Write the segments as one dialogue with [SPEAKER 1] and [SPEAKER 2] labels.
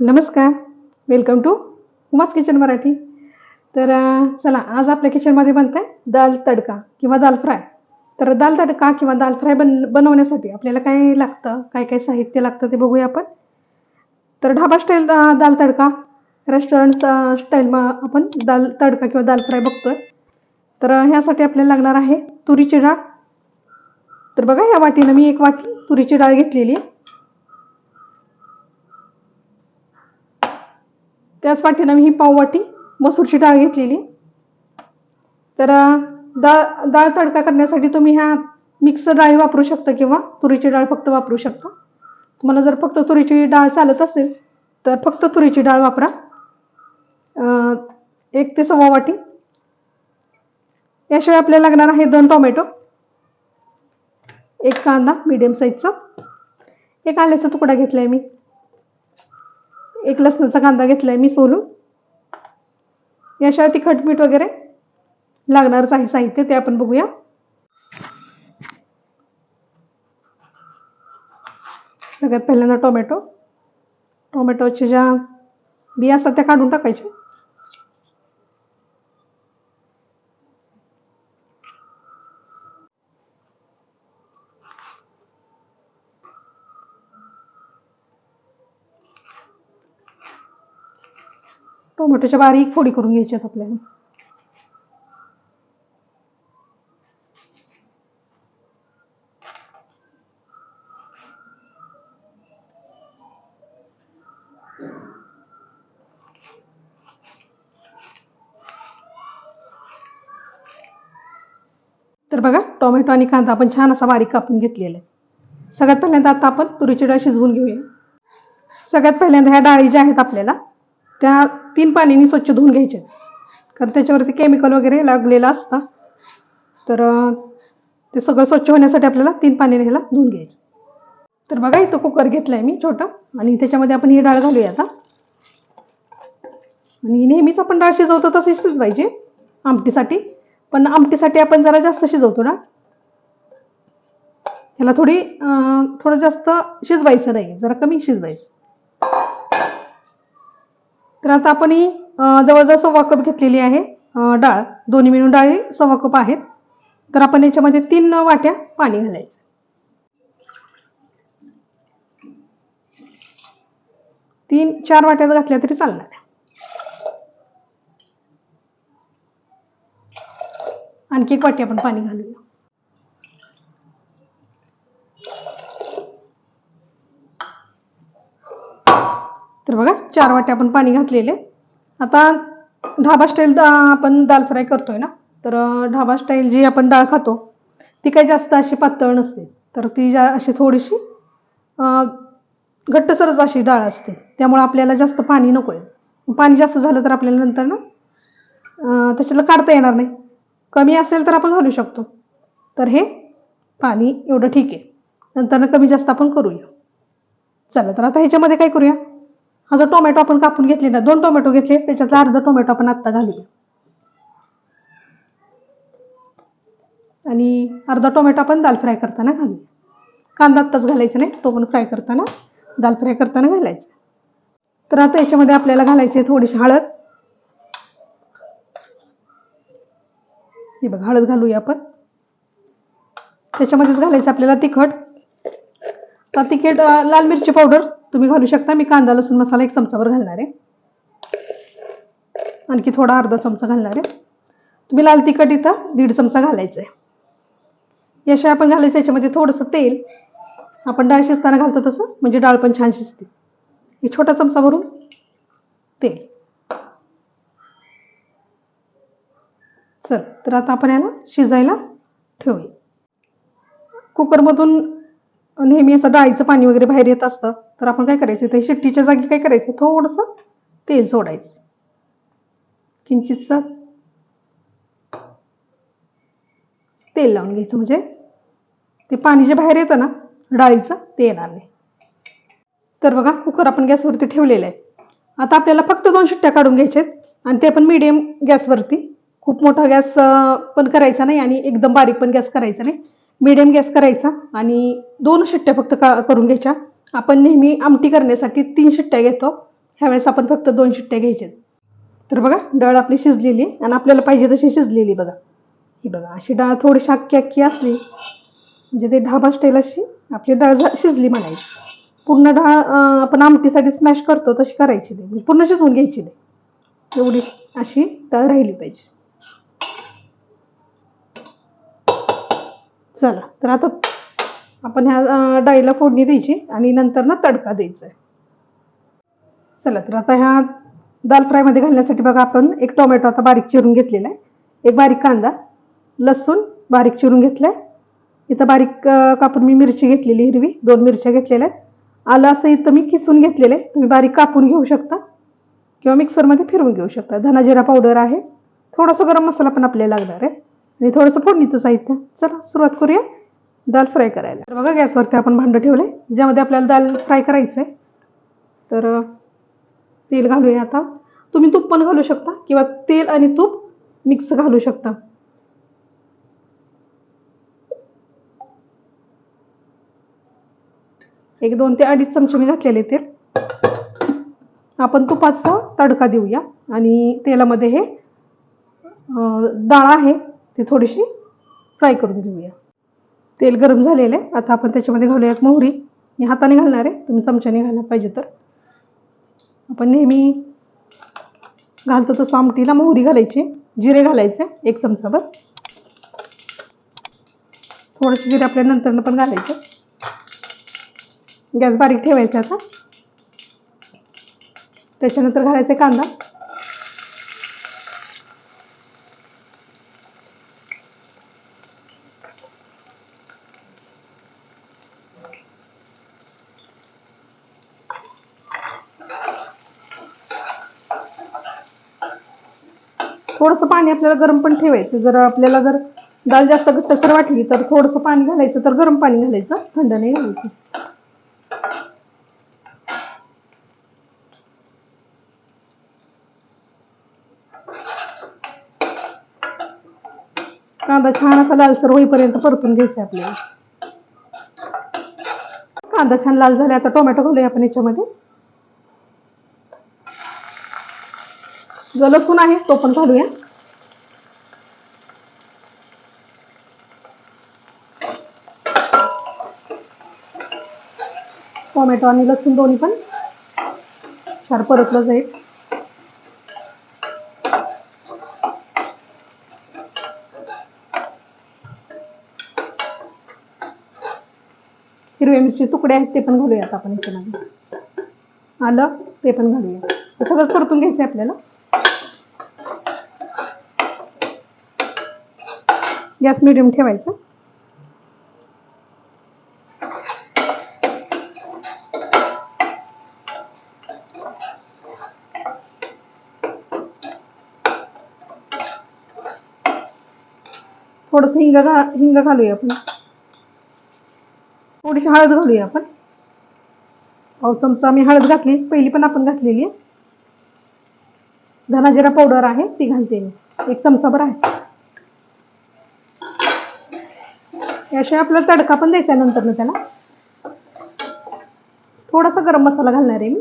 [SPEAKER 1] नमस्कार. Welcome to उमाच kitchen Marathi. तर चला आज आपल्या किचनमध्ये बनत आहे दाल तडका किंवा दाल फ्राय. तर दाल तडका किंवा दाल फ्राय बन बनवण्यासाठी आपल्याला काय लागतं काय काय साहित्य लागतं ते बघूया आपण. तर ढाबा स्टाईल दाल तडका. रेस्टॉरंट स्टाईल आपण दाल तडका किंवा दाल फ्राय बघतोय. तर ह्यासाठी आपल्याला लागणार आहे तुरीची डाळ. तर बघा ह्या वाटीनं मी एक वाटी तुरीची डाळ घेतलेली आहे. त्याच वाटीनं मी ही पाववाटी मसूरची डाळ घेतलेली. तर डाळ डाळ तडका करण्यासाठी तुम्ही ह्या मिक्स डाळी वापरू शकता किंवा तुरीची डाळ फक्त वापरू शकता. तुम्हाला जर फक्त तुरीची डाळ चालत असेल तर फक्त तुरीची डाळ वापरा. एक ते सव्वा वाटी. याशिवाय आपल्याला लागणार आहे दोन टोमॅटो. एक कांदा मीडियम साईजचा एक आल्याचा तुकडा घेतलाय मी. एक लसणाचा कांदा घेतलाय मी सोलून. याशिवाय तिखट मीठ वगैरे लागणारच आहे साहित्य ते आपण बघूया. सगळ्यात पहिल्यांदा टोमॅटो. टोमॅटोच्या ज्या बिया असतात त्या काढून टाकायच्या टोमॅटोच्या बारीक फोडी करून घ्यायच्यात आपल्याला. तर बघा टोमॅटो आणि कांदा आपण छान असा बारीक कापून घेतलेला आहे. सगळ्यात पहिल्यांदा आता आपण तुरीची डाळ शिजवून घेऊया. सगळ्यात पहिल्यांदा ह्या डाळी ज्या आहेत आपल्याला त्या तीन पाण्याने स्वच्छ धुवून घ्यायच्या. कारण त्याच्यावरती केमिकल वगैरे लागलेलं असतं. तर ते सगळं स्वच्छ होण्यासाठी आपल्याला तीन पाण्याने ह्याला धुवून घ्यायचं. तर बघा इथं कुकर घेतला आहे मी छोटं. आणि त्याच्यामध्ये आपण ही डाळ घालूया आता. आणि नेहमीच आपण डाळ शिजवतो तशी शिजवायची आमटीसाठी. पण आमटीसाठी आपण जरा जास्त शिजवतो डाळ. ह्याला थोडी थोडं जास्त शिजवायचं नाही जरा कमी शिजवायचं. तर आता आपण ही जवळजवळ सव्वा कप घेतलेली आहे डाळ. दोन्ही मिळून डाळी सव्वा कप आहेत. तर आपण याच्यामध्ये तीन वाट्या पाणी घालायचं. तीन चार वाट्यात घातल्या तरी चालणार. आणखी एक वाटी आपण पाणी घालूया. तर बघा चार वाटे आपण पाणी घातलेले. आता ढाबा स्टाईल दा आपण दाल फ्राय करतोय ना? तर ढाबा स्टाईल जी आपण डाळ खातो ती काही जास्त अशी पातळ नसते. तर ती जा अशी थोडीशी घट्टसरच अशी डाळ असते. त्यामुळे आपल्याला जास्त पाणी नको आहे. पाणी जास्त झालं तर आपल्याला नंतर ना त्याच्याला काढता येणार नाही. कमी असेल तर आपण घालू शकतो. तर हे पाणी एवढं ठीक आहे. नंतर कमी जास्त आपण करूया. चला तर आता ह्याच्यामध्ये काय करूया? हा जो टोमॅटो आपण कापून घेतले ना दोन टोमॅटो घेतले त्याच्यातला अर्धा टोमॅटो आपण आत्ता घालूया. आणि अर्धा टोमॅटो आपण दाल फ्राय करताना घालूया. कांदा आत्ताच घालायचा नाही तो पण फ्राय करताना दाल फ्राय करताना घालायचा. तर आता याच्यामध्ये आपल्याला घालायची आहे थोडीशी हळद. हे बघा हळद घालूया आपण. त्याच्यामध्येच घालायचं आपल्याला तिखट. तर तिखट लाल मिरची पावडर. तुम्ही घालू शकता. मी कांदा लसूण मसाला एक चमचावर घालणार आहे. आणखी थोडा अर्धा चमचा घालणार आहे. तुम्ही लाल तिखट इथं दीड चमचा घालायचा आहे याशिवाय आपण घालायचं याच्यामध्ये थोडंसं तेल. आपण डाळ शिजताना घालतो तसं. म्हणजे डाळ पण छान शिजते. हे छोटा चमचा भरून तेल. चल तर आता आपण याला शिजायला ठेवूया. कुकरमधून नेहमी असं डाळीचं पाणी वगैरे बाहेर येत असतं तर आपण काय करायचं? ते शिट्टीच्या जागी काय करायचं? थोडंसं तेल सोडायचं. किंचितचं तेल लावून घ्यायचं. म्हणजे ते पाणी जे बाहेर येतं ना डाळीचं ते येणार नाही. तर बघा कुकर आपण गॅसवरती ठेवलेलं आहे. आता आपल्याला फक्त दोन शिट्ट्या काढून घ्यायच्या आहेत. आणि ते पण मीडियम गॅसवरती. खूप मोठा गॅस पण करायचा नाही आणि एकदम बारीक पण गॅस करायचा नाही. मिडियम गॅस करायचा आणि दोन शिट्ट्या फक्त का करून घ्यायच्या. आपण नेहमी आमटी करण्यासाठी तीन शिट्ट्या घेतो. ह्यावेळेस आपण फक्त दोन शिट्ट्या घ्यायच्या तर बघा डाळ आपली शिजलेली आणि आपल्याला पाहिजे तशी शिजलेली बघा. ही बघा अशी डाळ थोडीशी अक्की अक्की असली म्हणजे ते ढाबा स्टाईल अशी आपली डाळ झा- शिजली म्हणायची. पूर्ण डाळ आपण आमटीसाठी स्मॅश करतो तशी करायची नाही. म्हणजे पूर्ण शिजवून घ्यायची नाही. एवढी अशी डाळ राहिली पाहिजे. चला तर आता आपण ह्या डाळीला फोडणी द्यायची आणि नंतर ना तडका द्यायचा आहे चला तर आता ह्या दाल फ्रायमध्ये घालण्यासाठी बघा आपण एक टोमॅटो आता बारीक चिरून घेतलेला आहे एक बारीक कांदा लसूण बारीक चिरून घेतलाय. इथं बारीक कापून मी मिरची घेतलेली हिरवी दोन मिरच्या घेतलेल्या आहेत आलं असं इथं मी किसून घेतलेलं आहे तुम्ही बारीक कापून घेऊ शकता. किंवा मिक्सरमध्ये फिरवून घेऊ शकता. धनाजिरा पावडर आहे. थोडासा गरम मसाला पण आपल्याला लागणार आहे. आणि थोडंसं फोडणीचं साहित्य. चला सुरुवात करूया. दाल फ्राय करायला. तर बघा गॅसवरती आपण भांडं ठेवलं आहे ज्यामध्ये आपल्याला दाल फ्राय करायचं आहे तर तेल घालूया आता. तुम्ही तूप पण घालू शकता किंवा तेल आणि तूप मिक्स घालू शकता. एक दोन ते अडीच चमचे मी घातलेले तेल. आपण तुपाचा तडका देऊया. आणि तेलामध्ये हे डाळ आहे. ती थोडीशी फ्राय करून घेऊया. तेल गरम झालेलं आहे. आता आपण त्याच्यामध्ये घालूया मोहरी. मी हाताने घालणार आहे. तुम्ही चमच्याने घालणार पाहिजे तर. आपण नेहमी घालतो तसं आमटीला मोहरी घालायची. जिरे घालायचे एक चमचाभर. थोडेसे जिरे आपल्या नंतर पण घालायचे. गॅस बारीक ठेवायचा आता. त्याच्यानंतर घालायचा कांदा. थोडंसं पाणी आपल्याला गरम पण ठेवायचं. जर आपल्याला जर डाळ जास्त घट्टसर वाटली तर थोडंसं पाणी घालायचं तर गरम पाणी घालायचं. थंड नाही घालायचं. कांदा छान असा लालसर होईपर्यंत परतून घ्यायचा आपल्याला. कांदा छान लाल झाला आता टोमॅटो घालूया आपण याच्यामध्ये. जो लसूण आहे तो पण घालूया टोमॅटो आणि लसूण दोन्ही पण. छान परतलं जाईल. हिरव्या मिरची तुकडे आहेत ते पण घालूयात आपण याच्यामध्ये आलं ते पण घालूया सगळं परतून घ्यायचं आहे आपल्याला. गॅस मिडियम ठेवायचा. थोडस हिंग घा हिंग घालूया आपण. थोडीशी हळद घालूया आपण. पाव चमचा मी हळद घातली. पहिली पण आपण घातलेली आहे. धनाजिरा पावडर आहे ती घालते मी. एक चमचाभर आहे. याशिवाय आपला तडका पण द्यायचा आहे नंतर त्याला. थोडासा गरम मसाला घालणार आहे मी.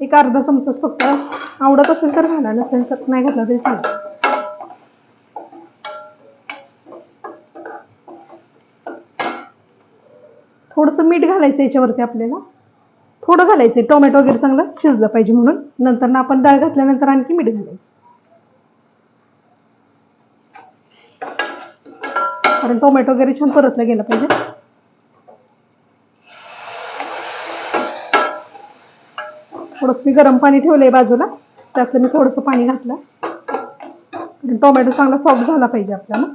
[SPEAKER 1] एक अर्धा चमचा फक्त. आवडत असेल तर घाला नसेल तर नाही घातला तरी चालेल. थोडंसं मीठ घालायचं याच्यावरती आपल्याला. थोडं घालायचं टोमॅटो वगैरे चांगलं शिजलं पाहिजे म्हणून. नंतर ना आपण डाळ घातल्यानंतर आणखी मीठ घालायचं. कारण टोमॅटो वगैरे छान परतलं गेलं पाहिजे. थोडंसं मी गरम पाणी ठेवलंय बाजूला. त्यातलं मी थोडंसं पाणी घातलं. कारण टोमॅटो चांगला सॉफ्ट झाला पाहिजे आपल्याला.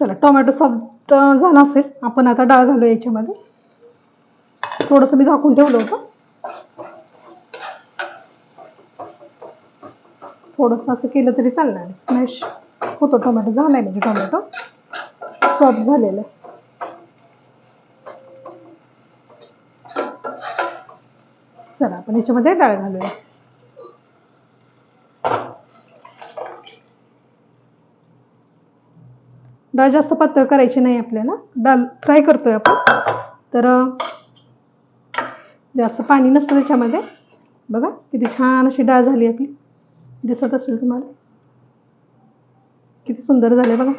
[SPEAKER 1] चला टोमॅटो सॉफ्ट झाला असेल. आपण आता डाळ घालू याच्यामध्ये. थोडंसं मी झाकून ठेवलं होतं. थोडंसं असं केलं तरी चालणार. स्मॅश होतो टोमॅटो झालाय म्हणजे टोमॅटो सॉफ्ट झालेलं. आहे चला आपण याच्यामध्ये डाळ घालूया. डाळ जास्त पातळ करायची नाही आपल्याला. डाळ फ्राय करतोय आपण. तर जास्त पाणी नसतं त्याच्यामध्ये. बघा किती छान अशी डाळ झाली आपली. दिसत असेल तुम्हाला? किती सुंदर झाले बघा.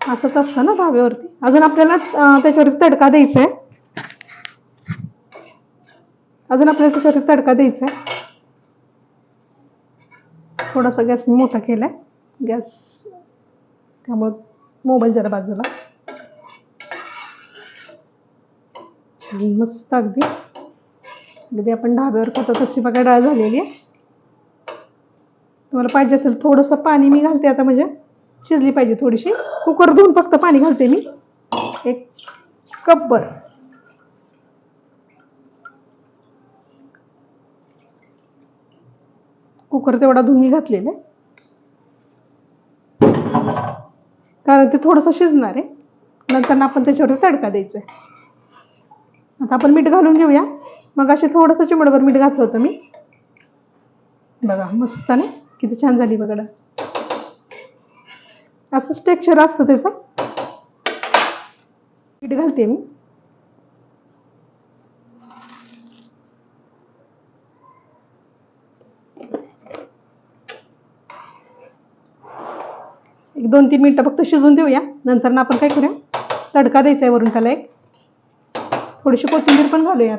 [SPEAKER 1] असंच असतं ना धाब्यावरती. अजून आपल्याला त्याच्यावरती तडका द्यायचा आहे अजून आपल्याला त्याच्यावरती तडका द्यायचा आहे थोडासा गॅस मोठा केलाय. गॅस त्यामुळं मोबाईल जरा बाजूला. मस्त अगदी. अगदी आपण ढाब्यावर खातो तशी बघा डाळ झालेली आहे. तुम्हाला पाहिजे असेल थोडंसं पाणी मी घालते आता म्हणजे शिजली पाहिजे थोडीशी. कुकर धुवून फक्त पाणी घालते मी. एक कपभर कुकर तेवढा धुवून मी घातलेला आहे. कारण ते थोडंसं शिजणार आहे. नंतर आपण त्याच्यावर तडका द्यायचा आहे आता आपण मीठ घालून घेऊया. मग असे थोडंसं चिमडभर मीठ घातलं होतं मी. बघा मस्त ना. किती छान झाली बघा. असंच टेक्स्चर असतं त्याचं. पीठ घालते मी. एक दोन तीन मिनटं फक्त शिजवून देऊया. नंतर ना आपण काय करूया? तडका द्यायचा आहे वरून त्याला एक. थोडीशी कोथिंबीर पण घालूयात.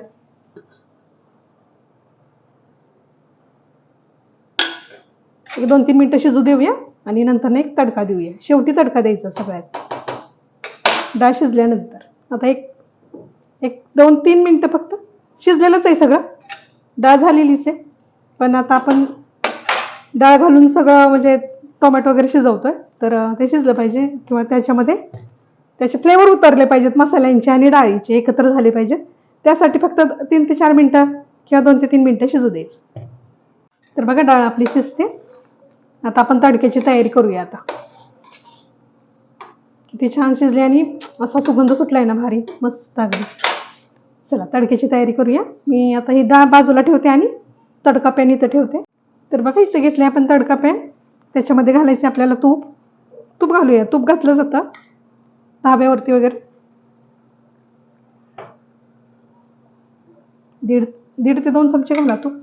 [SPEAKER 1] एक दोन तीन मिनटं शिजू देऊया आणि नंतर ना एक तडका देऊया. शेवटी तडका द्यायचा सगळ्यात. डाळ शिजल्यानंतर. आता एक एक दोन तीन मिनटं फक्त शिजलेलंच आहे सगळं. डाळ झालेलीच आहे. पण आता आपण डाळ घालून सगळं म्हणजे टोमॅटो वगैरे शिजवतोय. तर ते शिजलं पाहिजे किंवा त्याच्यामध्ये त्याचे फ्लेवर उतरले पाहिजेत मसाल्यांचे आणि डाळीचे एकत्र झाले पाहिजेत. त्यासाठी फक्त तीन ते चार मिनटं किंवा दोन ते तीन मिनटं शिजू द्यायचं. तर बघा डाळ आपली शिजते. आता आपण तडक्याची तयारी करूया आता. किती छान शिजली आणि असा सुगंध सुटलाय ना भारी मस्त अगदी. चला तडक्याची तयारी करूया. मी आता ही डाळ बाजूला ठेवते आणि तडका पॅन इथं ठेवते. तर बघा इथं घेतले आपण तडका पॅन. त्याच्यामध्ये घालायचे आपल्याला तूप. तूप घालूया. तूप घातलं जातं धाब्यावरती वगैरे. दीड दीड ते दोन चमचे घाला तूप.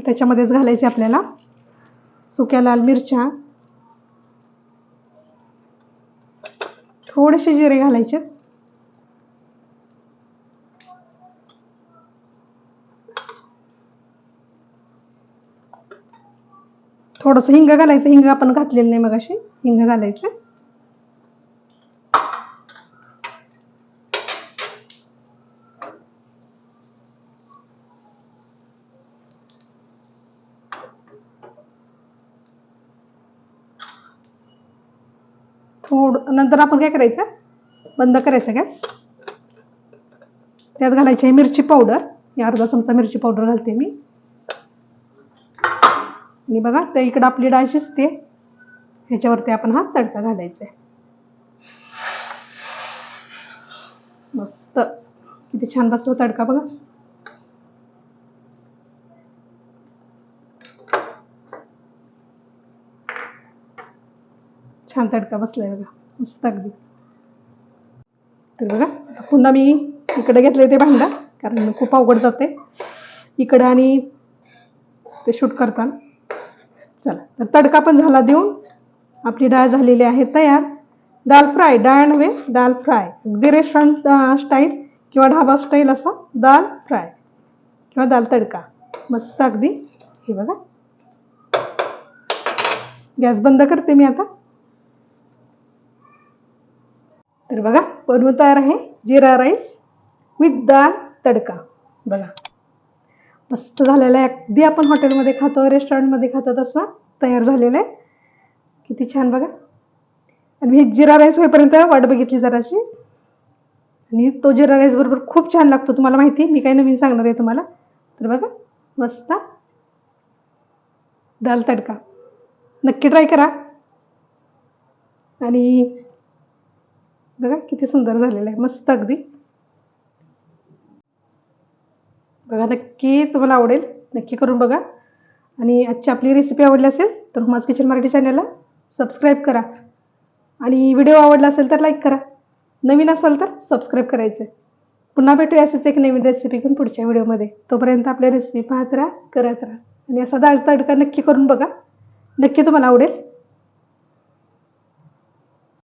[SPEAKER 1] त्याच्यामध्येच घालायचे आपल्याला. सुक्या लाल मिरच्या. थोडेसे जिरे घालायचे. थोडंसं हिंग घालायचं. हिंग आपण घातलेलं नाही मग अशी हिंग घालायचं थोडं नंतर आपण काय करायचं? बंद करायचं गॅस त्यात घालायची आहे मिरची पावडर. या अर्धा चमचा मिरची पावडर घालते मी. आणि बघा तर इकडं आपली डाळ शिजते. ह्याच्यावरती आपण हा तडका घालायचा आहे. मस्त. किती छान बसतो तडका बघा. छान तडका बसलाय बघा. मस्त अगदी. तर बघा पुन्हा मी इकडे घेतले ते भांडा कारण खूप अवघड जाते इकडं आणि ते शूट करताना. चला तर तडका पण झाला देऊन आपली डाळ झालेली आहे तयार. दाल फ्राय डाळ नव्हे दाल फ्राय. अगदी रेस्टॉरंट स्टाईल किंवा ढाबा स्टाईल असा दाल फ्राय किंवा दाल तडका. मस्त अगदी. हे बघा. गॅस बंद करते मी आता. तर बघा बनवून तयार आहे जिरा राईस विथ दाल तडका. बघा. मस्त झालेला आहे. अगदी आपण हॉटेलमध्ये खातो रेस्टॉरंटमध्ये खातो तसा तयार झालेला आहे. किती छान बघा. आणि मी जिरा राईस होईपर्यंत वाट बघितली जराशी. आणि तो जिरा राईस बरोबर खूप छान लागतो तुम्हाला माहिती मी काही नवीन सांगणार आहे तुम्हाला. तर बघा मस्त. दाल तडका. नक्की ट्राय करा. आणि बघा किती सुंदर झालेलं आहे. मस्त अगदी. बघा नक्की तुम्हाला आवडेल. नक्की करून बघा. आणि आजची आपली रेसिपी आवडली असेल तर हुमाज किचन मराठी चॅनलला सबस्क्राईब करा. आणि व्हिडिओ आवडला असेल तर लाईक करा. नवीन असाल तर सबस्क्राईब करायचं. पुन्हा भेटूया असंच एक नवीन रेसिपी घेऊन पुढच्या व्हिडिओमध्ये तोपर्यंत आपल्या रेसिपी पाहत राहा करत राहा. आणि असा दाळ तडका नक्की करून बघा. नक्की तुम्हाला आवडेल.